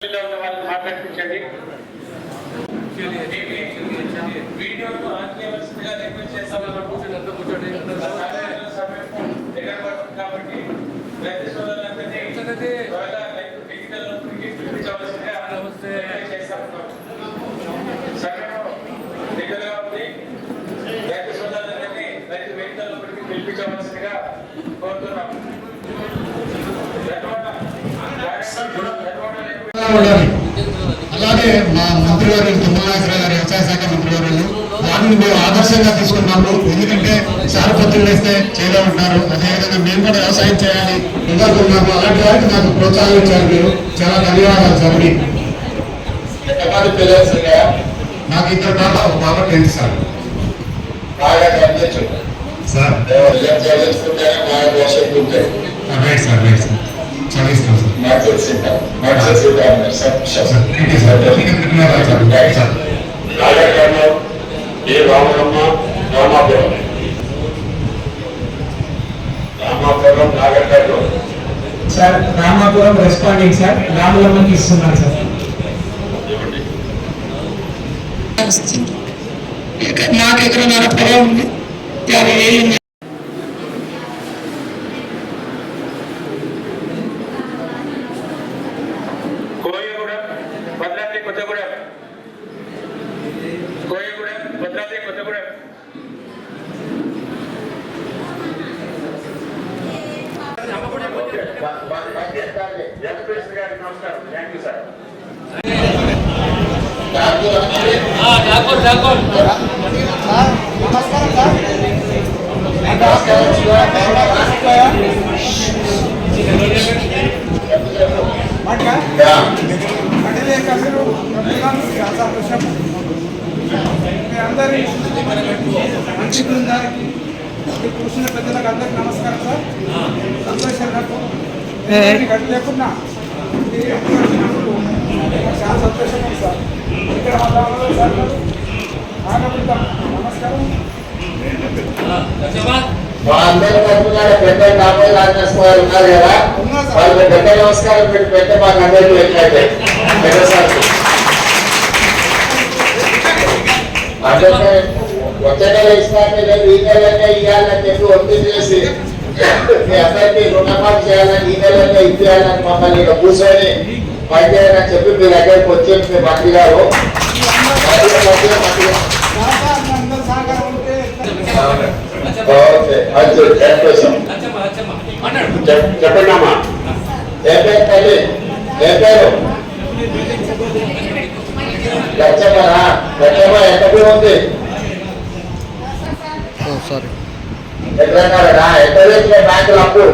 లో ఉన్న వాళ్ళని మాట్లాడించండి వీడియోను ఆన్ చేయవలసిందిగా రిక్వెస్ట్ చేస్తామన్నా కూర్చోండి కూర్చోండి సమయం దగ్గర పడుతుంది కాబట్టి ప్రతి ఆదర్శంగా తీసుకున్నాము ఎందుకంటే సార్ పొత్తులు వేస్తే చేయడం ఉంటారు. అదేవిధంగా మేము కూడా వ్యవసాయం చేయాలి ఎదుర్కొన్నాము అలాంటి వారికి నాకు ప్రోత్సాహం ఇచ్చారు మీరు. చాలా ధన్యవాదాలు సార్ నాకు ఇద్దరు పాప ఒక పాప టెన్త్ సార్. బాగా గమనించు sir. Right sir right sir. చదివిస్తాం sir. నాకు తెలిసిందా నాకు తెలిసిందా sir. Sir. Sir thank you sir నాగరికంలో ఏ రామరమ్మ రామాపురం. రామాపురం నాగరికంలో సార్ రామాపురం రెస్పాండింగ్ సార్. రాములమ్మకి ఇస్తున్నాను సార్. నాకు ఎకరన్నర పొలం ఉంది? యాభై వేలు వెంకటేశ్వర గారికి నమస్కారం థ్యాంక్ యూ సార్ అందరి మంచి బృందానికి కూర్చున్న పెద్దలకు అందరికి నమస్కారం సార్ సంతోషం నాకు అందరి తరఫున పెద్ద కాపీ రాజేశ్వర గారు ఉన్నారు కదా వాళ్ళకి పెద్ద నమస్కారం పెట్టి పెద్ద మాకు అందరికీ ఎట్లయితే పెద్ద సార్ అంటే వచ్చే నెల ఇస్తానే లేదు ఈ నెలనే ఇవ్వాలని చెప్పి ఒత్తిడి చేసి మీ అందరికీ రుణమాఫీ చేయాలని ఈ నెలనే ఇవ్వాలని మమ్మల్ని ఇక్కడ కూర్చొని పనిచేయాలని చెప్పి మీ దగ్గరికి వచ్చి మీ మంత్రి గారు. మంత్రి చెప్పండి అమ్మా. ఏ పేరు తల్లి? ఏ పేరు? లచ్చమ్మరా లచ్చమ్మ ఎంత పేరు ఉంది? ఎట్లన్నారా ఎంత వేసిన బ్యాంకులు అప్పు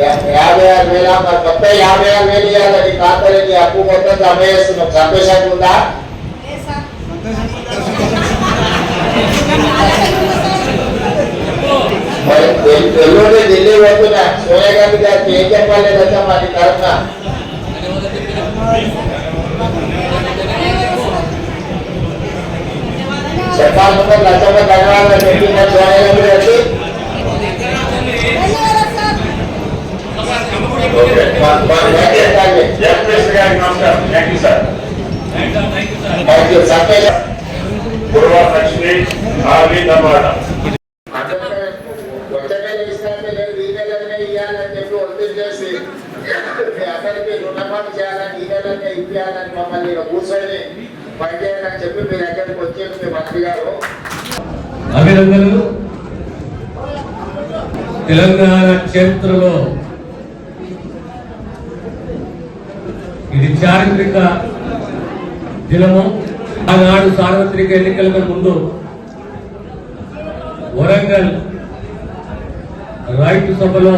యా- యాభై ఆరు వేల మరి మొత్తం యాభై ఆరు వేలు ఇవ్వాలి నీ ఖాతాలో నీ అప్పు మొత్తం జమ చేస్తున్నాం సంతోషంగా ఉందా మరి ఎల్- ఎల్లుండి ఢిల్లీ పోతున్నా సోనియా గాంధీ గారికి ఏం చెప్పాలి లచ్చమ్మ నీ తరఫున చెప్పాలనుకున్న లచ్చమ్మ ధన్యవాదాలు పెట్టిన సోనియా గాంధీ గారికి ఓకే మా- మా వెంకటేష్ గారికి, వెంకటేశ్వర గారికి నమస్కారం thank you sir thank you సంతోషం పూర్వ లక్ష్మి ఆవి ధర్మాట వచ్చేనే ఇస్తానే లేదు ఈ నెలనే ఇవ్వాలని చెప్పి ఒత్తిడి చేసి మీ అందరికీ రుణమాఫీ చేయాలని ఈ నెలనే ఇవ్వాలని మమ్మల్ని ఇక్కడ కూర్చొని పనిచేయాలని చెప్పి మీ దగ్గరికి మీ మంత్రి గారు అభినందనలు. తెలంగాణ చరిత్రలో ఇది చారిత్రక దినము. ఆనాడు సార్వత్రిక ఎన్నికలకు ముందు వరంగల్ రైతు సభలో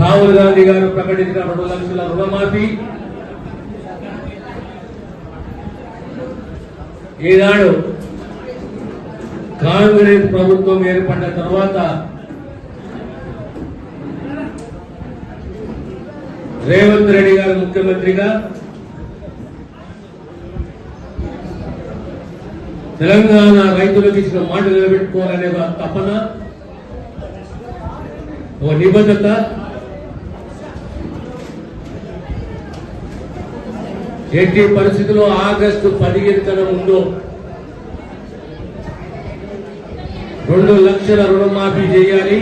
రాహుల్ గాంధీ గారు ప్రకటించిన రెండు లక్షల రుణమాఫీ ఈనాడు కాంగ్రెస్ ప్రభుత్వం ఏర్పడిన తర్వాత రేవంత్ రెడ్డి గారు ముఖ్యమంత్రిగా తెలంగాణ రైతులకు ఇచ్చిన మాట నిలబెట్టుకోవాలనే ఒక తపన ఒక నిబద్ధత ఎట్టి పరిస్థితుల్లో ఆగస్టు పదిహేను కన్నా ముందు రెండు లక్షల రుణమాఫీ చేయాలి.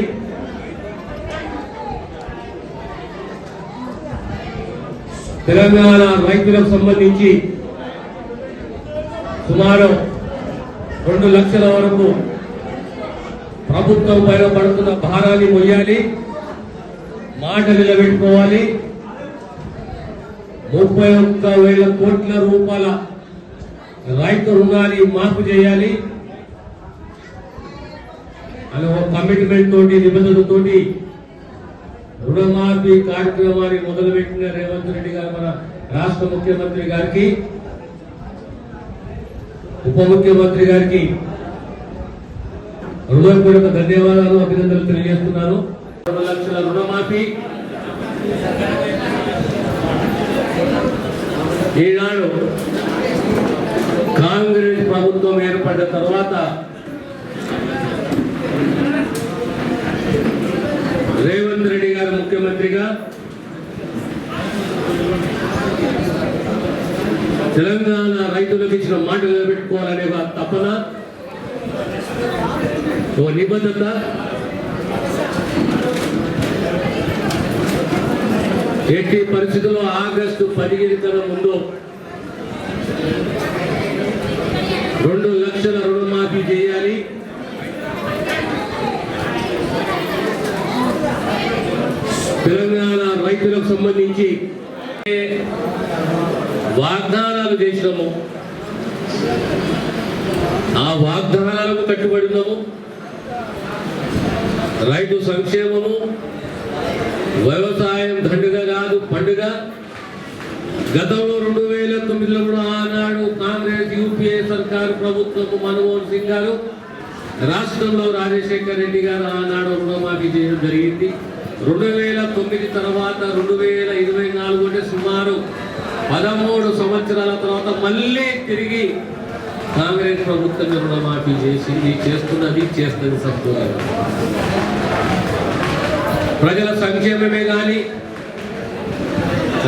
తెలంగాణ రైతులకు సంబంధించి సుమారు రెండు లక్షల వరకు ప్రభుత్వం పైన పడుతున్న భారాన్ని మొయ్యాలి. మాట నిలబెట్టుకోవాలి. ముప్పై ఒక్క వేల కోట్ల రూపాయల రైతు రుణాన్ని మాఫీ చేయాలి. అని ఒక కమిట్మెంట్ తోటి నిబంధనతోటి రుణమాఫీ కార్యక్రమాన్ని మొదలుపెట్టిన రేవంత్ రెడ్డి గారు మన రాష్ట్ర ముఖ్యమంత్రి గారికి ఉప ముఖ్యమంత్రి గారికి హృదయపూర్వక ధన్యవాదాలు అభినందనలు తెలియజేస్తున్నాను. రెండు లక్షల రుణమాఫీ. ఈనాడు కాంగ్రెస్ ప్రభుత్వం ఏర్పడిన తర్వాత రేవంత్ రెడ్డి గారు ముఖ్యమంత్రిగా తెలంగాణ రైతులకు ఇచ్చిన మాట నిలబెట్టుకోవాలనే తపన ఓ నిబద్ధత ఎట్టి పరిస్థితుల్లో ఆగస్టు పదిహేను కన్నా ముందు రెండు లక్షల రుణమాఫీ చేయాలి. తెలంగాణ రైతులకు సంబంధించి వాగ్దానాలు చేసినాము ఆ వాగ్దానాలకు కట్టుబడినాము. రైతు సంక్షేమము వ్యవసాయం దండుగా పండుగ. గతంలో రెండు వేల తొమ్మిదిలో కూడా ఆనాడు కాంగ్రెస్ యూపీఏ సర్కారు ప్రభుత్వము మన్మోహన్ సింగ్ గారు రాష్ట్రంలో రాజశేఖర్ రెడ్డి గారు ఆనాడు రుణమాఫీ చేయడం జరిగింది. రెండు వేల తొమ్మిది తర్వాత రెండు వేల ఇరవై నాలుగు అంటే సుమారు పదమూడు సంవత్సరాల తర్వాత మళ్ళీ తిరిగి కాంగ్రెస్ ప్రభుత్వం రుణమాఫీ చేసింది చేస్తున్నది చేస్తుంది సంపూర్ణ ప్రజల సంక్షేమమే కానీ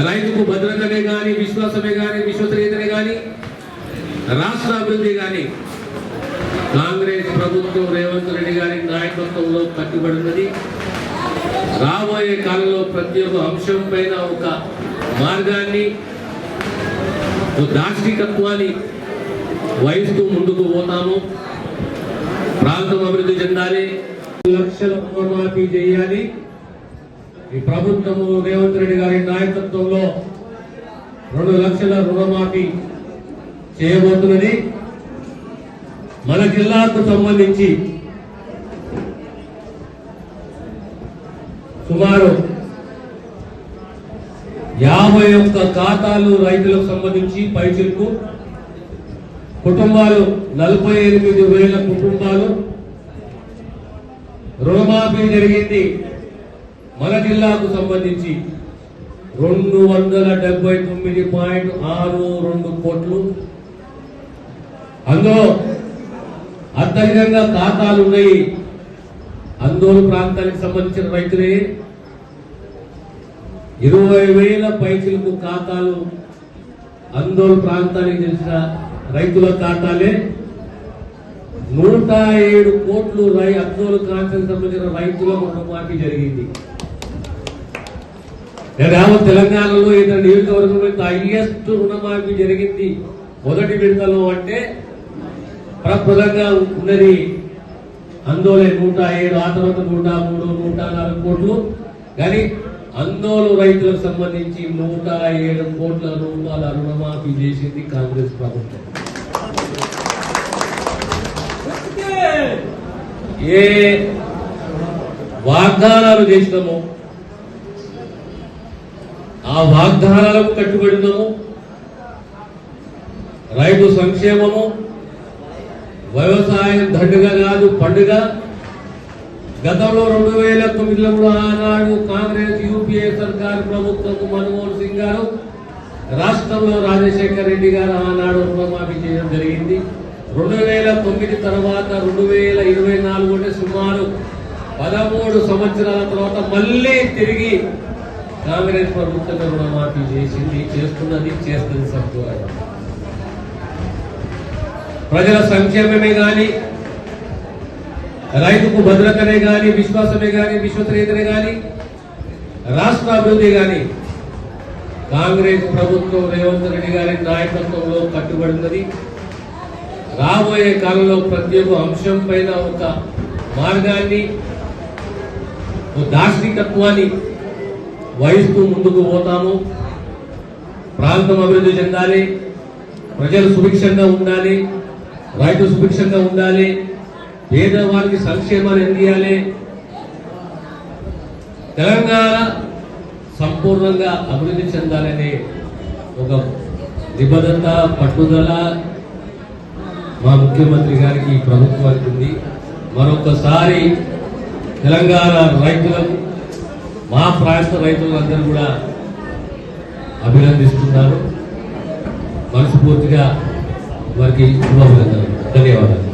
రైతుకు భద్రతనే కానీ విశ్వాసమే కానీ విశ్వసనీయతనే కానీ రాష్ట్ర అభివృద్ధి కానీ కాంగ్రెస్ ప్రభుత్వం రేవంత్ రెడ్డి గారి నాయకత్వంలో కట్టుబడినది రాబోయే కాలంలో ప్రతి ఒక్క అంశం పైన ఒక మార్గాన్ని ఒక దార్శనికత్వాన్ని వహిస్తూ ముందుకు పోతాము. ప్రాంతం అభివృద్ధి చెందాలి. లక్షల రుణమాఫీ చేయాలి. ఈ ప్రభుత్వము రేవంత్ రెడ్డి గారి నాయకత్వంలో రెండు లక్షల రుణమాఫీ చేయబోతున్నది. మన జిల్లాకు సంబంధించి సుమారు యాభై ఒక్క ఖాతాలు రైతులకు సంబంధించి పైచిలకు కుటుంబాలు నలభై ఎనిమిది వేల కుటుంబాలు. రుణమాఫీ జరిగింది. మన జిల్లాకు సంబంధించి రెండు వందల డెబ్బై తొమ్మిది పాయింట్ ఆరు రెండు కోట్లు. అందులో అత్యధికంగా ఖాతాలు ఉన్నాయి. అందోలు ప్రాంతానికి సంబంధించిన రైతులే. ఇరవై వేల పైసలకు ఖాతాలు అందోలు ప్రాంతానికి తెలిసిన రైతుల ఖాతాలే. నూట ఏడు కోట్లు రై అందోలు ప్రాంతానికి సంబంధించిన రైతుల రుణమాఫీ జరిగింది. యావత్ తెలంగాణలో ఇతర నియోజకవర్గంలో హైయెస్ట్ రుణమాఫీ జరిగింది మొదటి విడతలో అంటే ప్రప్రదంగా ఉన్నది అందులో నూట ఏడు ఆ తర్వాత నూట మూడు నూట నాలుగు కోట్లు. కానీ అందోళన రైతులకు సంబంధించి నూట ఏడు కోట్ల రూపాయల రుణమాఫీ చేసింది కాంగ్రెస్ ప్రభుత్వం. ఏ వాగ్దానాలు చేసినామో ఆ వాగ్దానాలకు కట్టుబడినము రైతు సంక్షేమము వ్యవసాయం దండుగ కాదు పండుగ. గతంలో రెండు వేల తొమ్మిదిలో కూడా ఆనాడు కాంగ్రెస్ యూపీఏ సర్కారు ప్రభుత్వము మన్మోహన్ సింగ్ గారు రాష్ట్రంలో రాజశేఖర్ రెడ్డి గారు ఆనాడు రుణమాఫీ చేయడం జరిగింది. రెండు వేల తొమ్మిది తర్వాత రెండు వేల ఇరవై నాలుగు అంటే సుమారు పదమూడు సంవత్సరాల తర్వాత మళ్ళీ తిరిగి కాంగ్రెస్ ప్రభుత్వం రుణమాఫీ చేసింది చేస్తున్నది చేస్తుంది సంపూర్ణంగా. ప్రజల సంక్షేమమే కానీ రైతుకు భద్రతనే కానీ విశ్వాసమే కానీ విశ్వసనీయతనే కానీ రాష్ట్ర అభివృద్ధి కానీ కాంగ్రెస్ ప్రభుత్వం రేవంత్ రెడ్డి గారి నాయకత్వంలో కట్టుబడినది రాబోయే కాలంలో ప్రతి ఒక్క అంశం పైన ఒక మార్గాన్ని ఒక దార్శనికత్వాన్ని వహిస్తూ ముందుకు పోతాము ప్రాంతం అభివృద్ధి చెందాలి ప్రజలు సుభిక్షంగా ఉండాలి రైతు సుభిక్షంగా ఉండాలి పేదవారికి సంక్షేమాన్ని అందియాలి. తెలంగాణ సంపూర్ణంగా అభివృద్ధి చెందాలనే ఒక నిబద్ధత పట్టుదల మా ముఖ్యమంత్రి గారికి ప్రభుత్వానికి ఉంది. మరొకసారి తెలంగాణ రైతులకు మా ప్రాంత రైతులందరూ కూడా అభినందిస్తున్నారు. మనస్ఫూర్తిగా వారికి శుభాభినందనలు. ధన్యవాదాలు.